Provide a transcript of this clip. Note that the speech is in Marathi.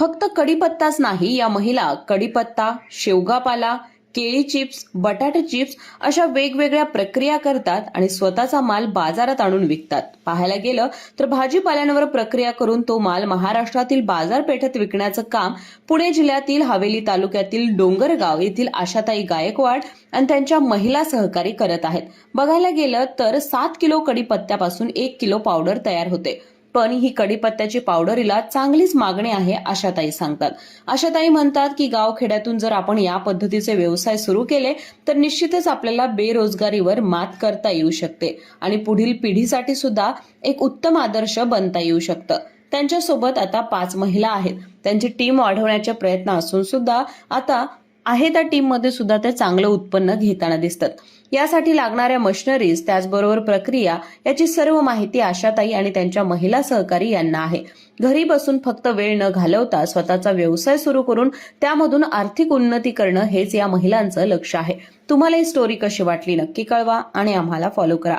फक्त कडीपत्ताच नाही या महिला कडीपत्ता शेवगापाला केळी चिप्स बटाटे चिप्स अशा वेगवेगळ्या प्रक्रिया करतात आणि स्वतःचा माल बाजारात आणून विकतात. पाहायला गेलं तर भाजीपाल्यांवर प्रक्रिया करून तो माल महाराष्ट्रातील बाजारपेठेत विकण्याचं काम पुणे जिल्ह्यातील हवेली तालुक्यातील डोंगरगाव येथील आशाताई गायकवाड आणि त्यांच्या महिला सहकारी करत आहेत. बघायला गेलं तर सात किलो कडीपत्त्यापासून एक किलो पावडर तयार होते. पण ही कडीपत्त्याची पावडरीला चांगलीच मागणी आहे आशाताई सांगतात. आशाताई म्हणतात की गावखेड्यातून जर आपण या पद्धतीचे व्यवसाय सुरू केले तर निश्चितच आपल्याला बेरोजगारीवर मात करता येऊ शकते आणि पुढील पिढीसाठी सुद्धा एक उत्तम आदर्श बनता येऊ शकतं. त्यांच्यासोबत आता पाच महिला आहेत. त्यांची टीम वाढवण्याचे प्रयत्न असून सुद्धा आता आहे त्या टीममध्ये सुद्धा ते चांगलं उत्पन्न घेताना दिसतात. यासाठी लागणाऱ्या मशिनरीज त्याचबरोबर प्रक्रिया याची सर्व माहिती आशाताई आणि त्यांच्या महिला सहकारी यांना आहे. घरी बसून फक्त वेळ न घालवता स्वतःचा व्यवसाय सुरू करून त्यामधून आर्थिक उन्नती करणं हेच या महिलांचं लक्ष आहे. तुम्हाला ही स्टोरी कशी वाटली नक्की कळवा आणि आम्हाला फॉलो करा.